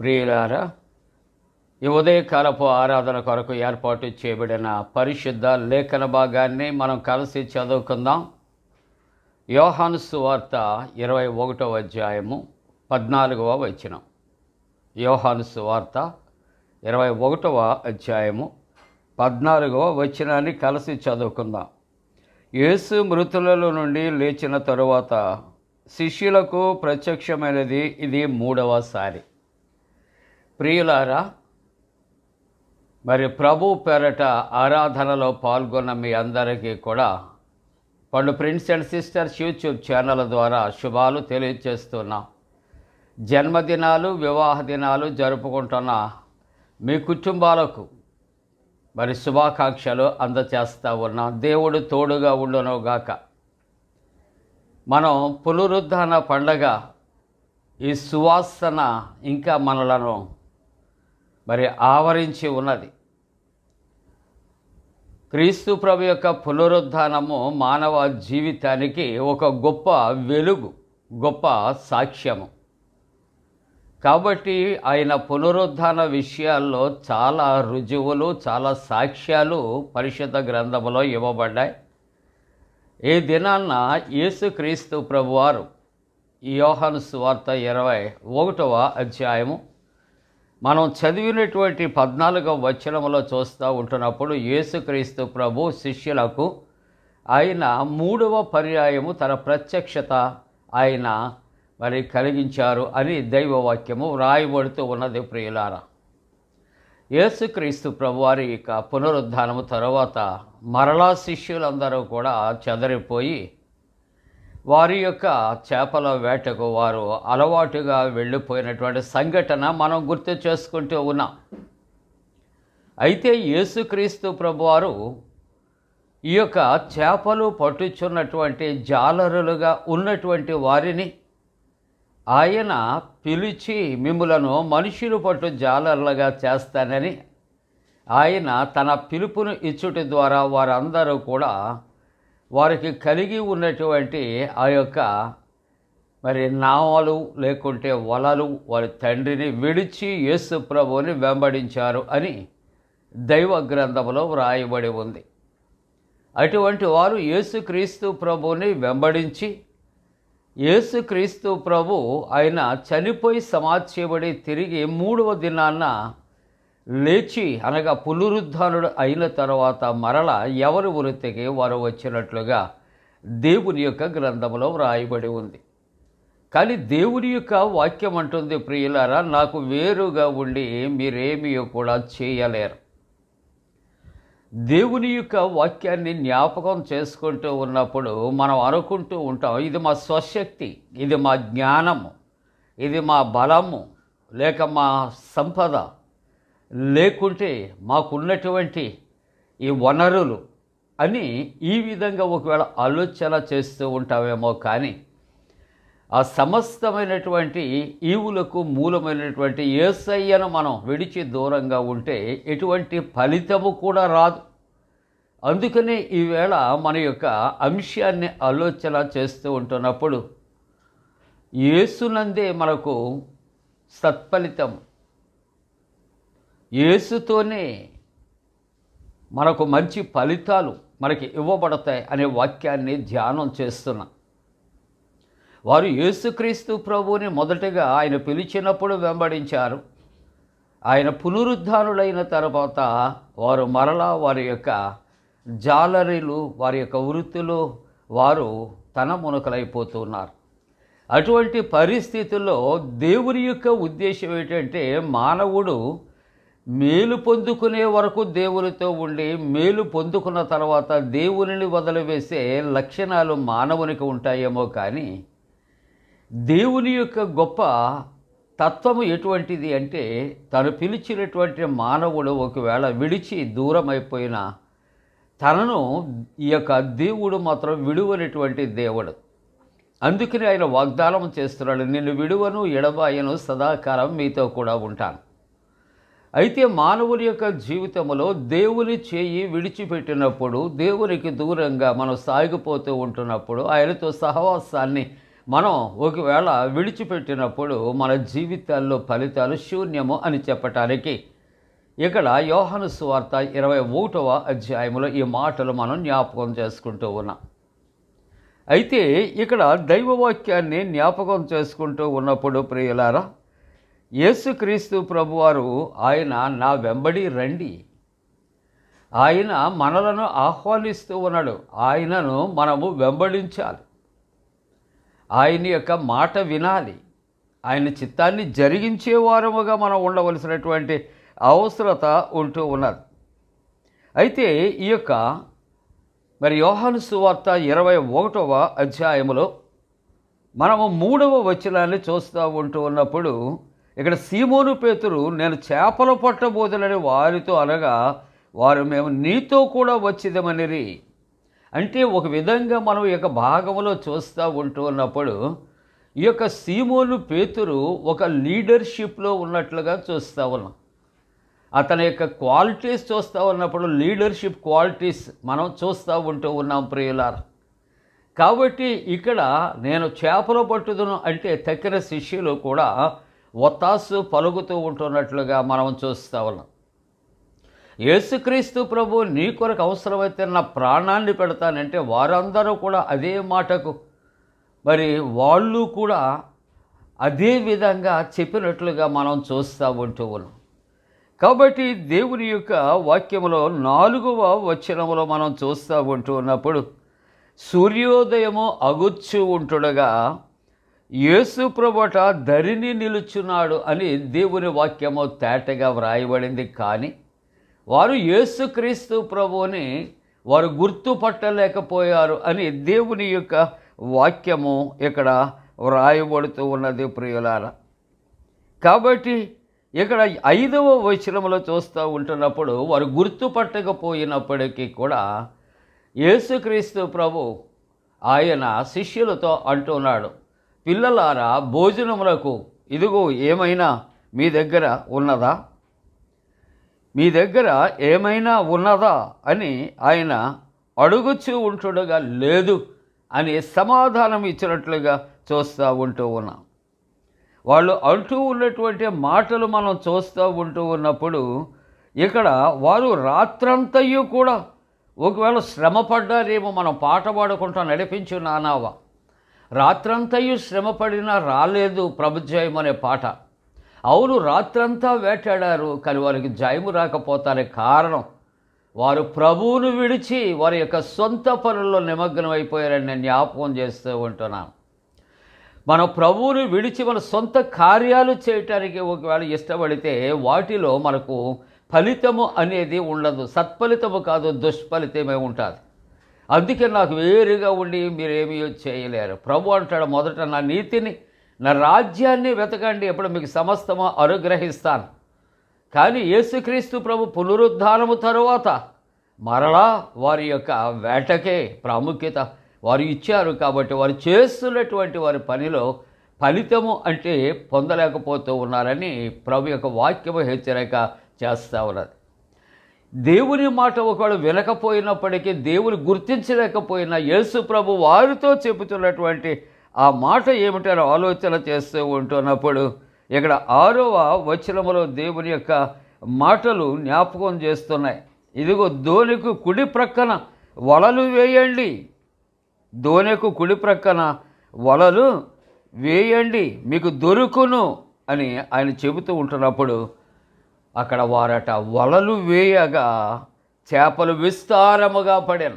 ప్రియులారా ఈ ఉదయకాలపు ఆరాధన కొరకు ఏర్పాటు చేయబడిన పరిశుద్ధ లేఖన భాగాన్ని మనం కలిసి చదువుకుందాం. యోహాను సువార్త ఇరవై ఒకటవ అధ్యాయము పద్నాలుగవ వచనం. యోహాను సువార్త ఇరవై ఒకటవ అధ్యాయము పద్నాలుగవ వచనాన్ని కలిసి చదువుకుందాం. యేసు మృతులలో నుండి లేచిన తరువాత శిష్యులకు ప్రత్యక్షమైనది ఇది మూడవసారి ప్రియులారా మరి ప్రభు పేరట ఆరాధనలో పాల్గొన్న మీ అందరికీ కూడా Pandu prince and sisters YouTube channel ద్వారా శుభాలు తెలియజేస్తున్నాం జన్మదినాలు వివాహ దినాలు జరుపుకుంటున్న మీ కుటుంబాలకు మరి శుభాకాంక్షలు అందచేస్తూ ఉన్నాం. దేవుడు తోడుగా ఉండును గాక. మనం పునరుద్ధాన పండగ ఈ సువాసన ఇంకా మనలను మరి ఆవరించి ఉన్నది. క్రీస్తు ప్రభు యొక్క పునరుద్ధానము మానవ జీవితానికి ఒక గొప్ప వెలుగు గొప్ప సాక్ష్యము. కాబట్టి ఆయన పునరుద్ధాన విషయాల్లో చాలా రుజువులు చాలా సాక్ష్యాలు పరిశుద్ధ గ్రంథములో ఇవ్వబడ్డాయి. ఈ దినాన్న యేసుక్రీస్తు ప్రభువారు ఈ యోహాను సువార్త ఇరవై ఒకటవ అధ్యాయము మనం చదివినటువంటి పద్నాలుగవ వచనంలో చూస్తూ ఉంటున్నప్పుడు యేసుక్రీస్తు ప్రభు శిష్యులకు ఆయన మూడవ పర్యాయము తన ప్రత్యక్షత ఆయన మరి కలిగించారు అని దైవవాక్యము వ్రాయబడుతూ ఉన్నది ప్రియులారా. యేసుక్రీస్తు ప్రభువారి యొక్క పునరుద్ధానము తర్వాత మరలా శిష్యులందరూ కూడా చెదరిపోయి వారి యొక్క చేపల వేటకు వారు అలవాటుగా వెళ్ళిపోయినటువంటి సంఘటన మనం గుర్తు చేసుకుంటూ ఉన్నాం. అయితే యేసుక్రీస్తు ప్రభువారు ఈ యొక్క చేపలు పట్టుచున్నటువంటి జాలరులుగా ఉన్నటువంటి వారిని ఆయన పిలిచి మిమ్ములను మనుషులు పట్టు జాలర్లుగా చేస్తానని ఆయన తన పిలుపును ఇచ్చుటి ద్వారా వారందరూ కూడా వారికి కలిగి ఉన్నటువంటి ఆ యొక్క మరి నావలు లేకుంటే వలలు వారి తండ్రిని విడిచి యేసు ప్రభువుని వెంబడించారు అని దైవ గ్రంథంలో వ్రాయబడి ఉంది. అటువంటి వారు యేసుక్రీస్తు ప్రభువుని వెంబడించి యేసుక్రీస్తు ప్రభు ఆయన చనిపోయి సమాధి తిరిగి మూడవ దినాన్న లేచి అనగా పునరుద్ధానుడు అయిన తర్వాత మరల ఎవరి వృత్తికి వారు వచ్చినట్లుగా దేవుని యొక్క గ్రంథంలో వ్రాయబడి ఉంది. కానీ దేవుని యొక్క వాక్యం అంటుంది ప్రియులారా నాకు వేరుగా ఉండి మీరేమీ కూడా చేయలేరు. దేవుని యొక్క వాక్యాన్ని జ్ఞాపకం చేసుకుంటూ ఉన్నప్పుడు మనం అనుకుంటూ ఉంటాం ఇది మా స్వశక్తి ఇది మా జ్ఞానము ఇది మా బలము లేక మా సంపద లేకుంటే మాకున్నటువంటి ఈ వనరులు అని ఈ విధంగా ఒకవేళ ఆలోచన చేస్తూ ఉంటామేమో కానీ ఆ సమస్తమైనటువంటి ఈవులకు మూలమైనటువంటి ఏసయ్యను మనం విడిచి దూరంగా ఉంటే ఎటువంటి ఫలితము కూడా రాదు. అందుకనే ఈవేళ మన యొక్క అంశాన్ని ఆలోచన చేస్తూ ఉంటున్నప్పుడు యేసునందే మనకు సత్ఫలితం యేసుతోనే మనకు మంచి ఫలితాలు మనకి ఇవ్వబడతాయి అనే వాక్యాన్ని ధ్యానం చేస్తున్నా. వారు యేసుక్రీస్తు ప్రభువుని మొదటగా ఆయన పిలిచినప్పుడు వెంబడించారు. ఆయన పునరుద్ధానుడైన తర్వాత వారు మరలా వారి యొక్క జాలరీలు వారి యొక్క వృత్తులు వారు తన మునకలైపోతున్నారు. అటువంటి పరిస్థితుల్లో దేవుని యొక్క ఉద్దేశం ఏంటంటే మానవుడు మేలు పొందుకునే వరకు దేవునితో ఉండి మేలు పొందుకున్న తర్వాత దేవునిని వదిలివేసే లక్షణాలు మానవునికి ఉంటాయేమో కానీ దేవుని యొక్క గొప్ప తత్వము ఎటువంటిది అంటే తను పిలిచినటువంటి మానవుడు ఒకవేళ విడిచి దూరం అయిపోయిన తనను ఈ యొక్క దేవుడు మాత్రం విడువనటువంటి దేవుడు. అందుకని ఆయన వాగ్దానం చేస్తున్నాడు నిన్ను విడువను ఎడబాయను సదాకాలం మీతో కూడా ఉంటాను. అయితే మానవుని యొక్క జీవితంలో దేవుని చేయి విడిచిపెట్టినప్పుడు దేవునికి దూరంగా మనం సాగిపోతూ ఉంటున్నప్పుడు ఆయనతో సహవాసాన్ని మనం ఒకవేళ విడిచిపెట్టినప్పుడు మన జీవితాల్లో ఫలితాలు శూన్యము అని చెప్పటానికి ఇక్కడ యోహను సువార్త ఇరవై ఒకటవ అధ్యాయంలో ఈ మాటలు మనం జ్ఞాపకం చేసుకుంటూ ఉన్నాం. అయితే ఇక్కడ దైవవాక్యాన్ని జ్ఞాపకం చేసుకుంటూ ఉన్నప్పుడు ప్రియులారా యేసుక్రీస్తు ప్రభువారు ఆయన నా వెంబడి రండి. ఆయన మనలను ఆహ్వానిస్తూ ఉన్నాడు. ఆయనను మనము వెంబడించాలి. ఆయన యొక్క మాట వినాలి. ఆయన చిత్తాన్ని జరిగించే వారముగా మనం ఉండవలసినటువంటి అవసరత ఉంటూ ఉన్నది. అయితే ఈ యొక్క మరి యోహాను సువార్త ఇరవై ఒకటవ అధ్యాయములో మనము మూడవ వచనాన్ని చూస్తూ ఉంటూ ఉన్నప్పుడు ఇక్కడ సీమోను పేతురు నేను చేపలు పట్టబోదులని వారితో అనగా వారు మేము నీతో కూడా వచ్చిదమనిరి. అంటే ఒక విధంగా మనం ఈ యొక్క భాగంలో చూస్తూ ఉంటూ ఉన్నప్పుడు ఈ యొక్క సీమోను పేతురు ఒక లీడర్షిప్లో ఉన్నట్లుగా చూస్తూ ఉన్నాం. అతని యొక్క క్వాలిటీస్ చూస్తూ ఉన్నప్పుడు లీడర్షిప్ క్వాలిటీస్ మనం చూస్తూ ఉంటూ ఉన్నాం ప్రియులారా. కాబట్టి ఇక్కడ నేను చేపలు పట్టుదను అంటే తక్కిన శిష్యులు కూడా ఒత్తాసు పలుకుతూ ఉంటున్నట్లుగా మనం చూస్తూ ఉన్నాం. యేసుక్రీస్తు ప్రభు నీ కొరకు అవసరమైతే నా ప్రాణాన్ని పెడతానంటే వారందరూ కూడా అదే మాటకు మరి వాళ్ళు కూడా అదే విధంగా చెప్పినట్లుగా మనం చూస్తూ ఉంటూ ఉన్నాం. కాబట్టి దేవుని యొక్క వాక్యంలో నాలుగవ వచనంలో మనం చూస్తూ ఉంటూ ఉన్నప్పుడు సూర్యోదయము అగుచ్చు ఉంటుండగా యేసు ప్రభట ధరిని నిలుచున్నాడు అని దేవుని వాక్యము తేటగా వ్రాయబడింది. కానీ వారు యేసుక్రీస్తు ప్రభువుని వారు గుర్తుపట్టలేకపోయారు అని దేవుని యొక్క వాక్యము ఇక్కడ వ్రాయబడుతూ ఉన్నది ప్రియులారా. కాబట్టి ఇక్కడ ఐదవ వచనంలో చూస్తూ ఉంటున్నప్పుడు వారు గుర్తుపట్టకపోయినప్పటికీ కూడా యేసుక్రీస్తు ప్రభు ఆయన శిష్యులతో అంటున్నాడు. పిల్లలారా భోజనములకు ఇదిగో ఏమైనా మీ దగ్గర ఉన్నదా? మీ దగ్గర ఏమైనా ఉన్నదా? అని ఆయన అడుగుచూ ఉంటుండగా లేదు అని సమాధానం ఇచ్చినట్లుగా చూస్తూ ఉంటూ ఉన్నాం. వాళ్ళు అంటూ ఉన్నటువంటి మాటలు మనం చూస్తూ ఉంటూ ఉన్నప్పుడు ఇక్కడ వారు రాత్రంతయు కూడా ఒకవేళ శ్రమ పడ్డారేమో మనం పాట పాడుకుంటా నడిపించు నానావా? రాత్రంతయు శ్రమపడినా రాలేదు ప్రభుజయం అనే పాట. అవును రాత్రంతా వేటాడారు కానీ వారికి జయము రాకపోతానే కారణం. వారు ప్రభువును విడిచి వారి యొక్క సొంత పనుల్లో నిమగ్నం అయిపోయారని నేను జ్ఞాపకం చేస్తూ ఉంటున్నాను. మన ప్రభువుని విడిచి మన సొంత కార్యాలు చేయటానికి ఒకవేళ ఇష్టపడితే వాటిలో మనకు ఫలితము అనేది ఉండదు. సత్ఫలితము కాదు దుష్ఫలితమే ఉంటుంది. అందుకే నాకు వేరుగా ఉండి మీరేమీ చేయలేరు. ప్రభు అంటాడు మొదట నా నీతిని నా రాజ్యాన్ని వెతకండి ఎప్పుడు మీకు సమస్తము అనుగ్రహిస్తాను. కానీ యేసుక్రీస్తు ప్రభు పునరుద్ధానము తరువాత మరలా వారి యొక్క వేటకే ప్రాముఖ్యత వారు ఇచ్చారు కాబట్టి వారు చేస్తున్నటువంటి వారి పనిలో ఫలితము అంటే పొందలేకపోతూ ఉన్నారని ప్రభు యొక్క వాక్యము హెచ్చరిక చేస్తూ ఉన్నది. దేవుని మాట ఒకవేళ వినకపోయినప్పటికీ దేవుని గుర్తించలేకపోయినా యేసు ప్రభు వారితో చెబుతున్నటువంటి ఆ మాట ఏమిటని ఆలోచన చేస్తూ ఉంటున్నప్పుడు ఇక్కడ ఆరవ వచనములో దేవుని యొక్క మాటలు జ్ఞాపకం చేస్తున్నాయి. ఇదిగో ధోనికి కుడి ప్రక్కన వలలు వేయండి. ధోనికి కుడి ప్రక్కన వలలు వేయండి. మీకు దొరుకును అని ఆయన చెబుతూ ఉంటున్నప్పుడు అక్కడ వారట వలలు వేయగా చేపలు విస్తారముగా పడాను.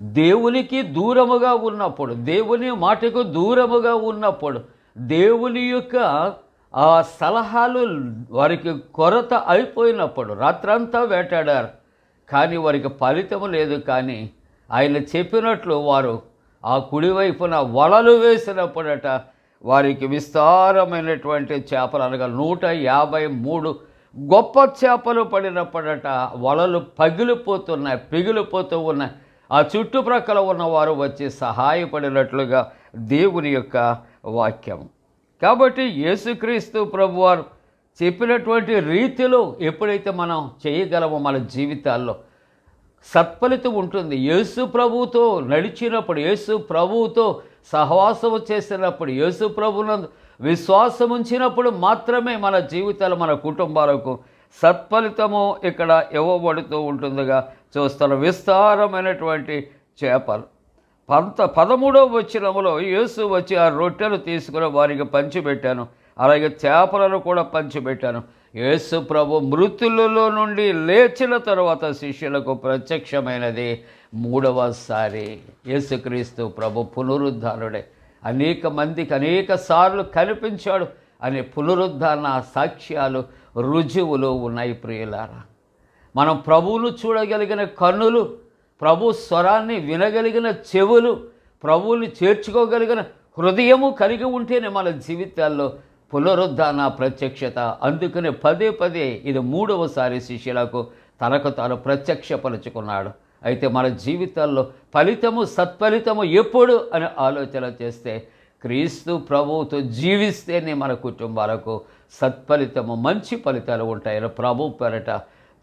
దేవునికి దూరముగా ఉన్నప్పుడు దేవుని మాటకు దూరముగా ఉన్నప్పుడు దేవుని యొక్క ఆ సలహాలు వారికి కొరత అయిపోయినప్పుడు రాత్రంతా వేటాడారు. కానీ వారికి ఫలితం లేదు. కానీ ఆయన చెప్పినట్లు వారు ఆ కుడివైపున వలలు వేసినప్పుడట వారికి విస్తారమైనటువంటి చేపలు అనగా నూట యాభై మూడు గొప్ప చేపలు పడినప్పుడట వలలు పగిలిపోతున్నాయి పిగిలిపోతూ ఉన్నాయి. ఆ చుట్టుప్రక్కల ఉన్నవారు వచ్చి సహాయపడినట్లుగా దేవుని యొక్క వాక్యం. కాబట్టి యేసుక్రీస్తు ప్రభువారు చెప్పినటువంటి రీతిలో ఎప్పుడైతే మనం చేయగలమో మన జీవితాల్లో సత్ఫలితం ఉంటుంది. యేసు ప్రభుతో నడిచినప్పుడు యేసు ప్రభువుతో సహవాసము చేసినప్పుడు యేసు ప్రభునందు విశ్వాసం ఉంచినప్పుడు మాత్రమే మన జీవితాలు మన కుటుంబాలకు సత్ఫలితము ఇక్కడ ఇవ్వబడుతూ ఉంటుందిగా చూస్తారు విస్తారమైనటువంటి చేపలు. పంత పదమూడవ వచ్చినములో యేసు వచ్చి ఆ రొట్టెలు తీసుకుని వారికి పంచిపెట్టాను. అలాగే చేపలను కూడా పంచిపెట్టాను. యేసు ప్రభు మృతులలో నుండి లేచిన తర్వాత శిష్యులకు ప్రత్యక్షమైనది మూడవసారి. యేసుక్రీస్తు ప్రభు పునరుద్ధానుడే. అనేక మందికి అనేక సార్లు కనిపించాడు అనే పునరుద్ధారణ సాక్ష్యాలు రుజువులు ఉన్నాయి ప్రియులారా. మనం ప్రభువును చూడగలిగిన కన్నులు ప్రభు స్వరాన్ని వినగలిగిన చెవులు ప్రభువుని చేర్చుకోగలిగిన హృదయము కలిగి ఉంటేనే మన జీవితాల్లో పునరుద్ధాన ప్రత్యక్షత. అందుకనే పదే పదే ఇది మూడవసారి శిష్యులకు తనకు తాను ప్రత్యక్షపరుచుకున్నాడు. అయితే మన జీవితాల్లో ఫలితము సత్ఫలితము ఎప్పుడు అని ఆలోచన చేస్తే క్రీస్తు ప్రభువుతో జీవిస్తేనే మన కుటుంబాలకు సత్ఫలితము మంచి ఫలితాలు ఉంటాయని ప్రభు పెరట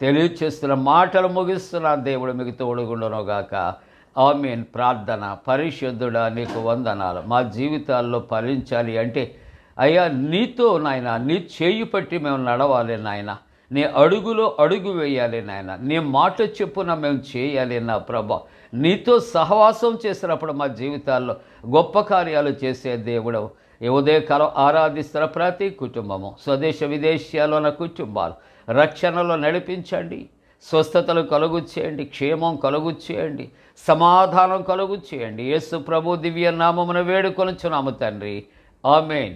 తెలియచేస్తున్న మాటలు ముగిస్తున్న దేవుడు మీకు తోడుగుండునుగాక ఆమెన్. ప్రార్థన పరిశుద్ధుడా నీకు వందనాలు. మా జీవితాల్లో ఫలించాలి అంటే అయ్యా నీతో నాయన నీ చేయి పట్టి మేము నడవాలి నాయన. నీ అడుగులో అడుగు వేయాలి నాయన. నీ మాట చెప్పున మేము చేయాలి నా ప్రభ. నీతో సహవాసం చేసినప్పుడు మా జీవితాల్లో గొప్ప కార్యాలు చేసే దేవుడు ఈ ఉదయకాలం ఆరాధిస్తున్న ప్రతి కుటుంబము స్వదేశ విదేశాల్లో ఉన్న కుటుంబాలు రక్షణలో నడిపించండి. స్వస్థతలు కలుగు చేయండి క్షేమం కలుగు చేయండి సమాధానం కలుగు చేయండి. యేసు ప్రభు దివ్య నామమున వేడుకొనుచున్నాము తండ్రి. ఆమెన్.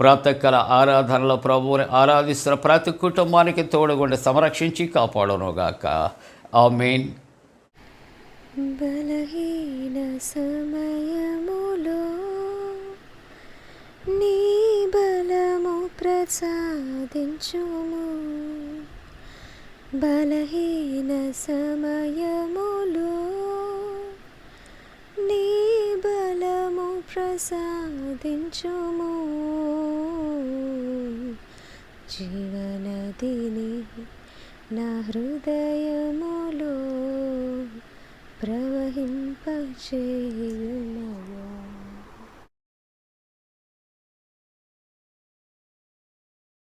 ప్రాతకాల ఆరాధనలో ప్రభువుని ఆరాధిస్తున్న ప్రతి కుటుంబానికి తోడుగుండి సంరక్షించి కాపాడునుగాక. మెయిన్ బలహీన సమయములో నీ బలము ప్రసాదించుము. బలహీన సమయములో నీ బలము ప్రసాదించుము. జీవనదిని నా హృదయములో ప్రవహింపచేయుమా.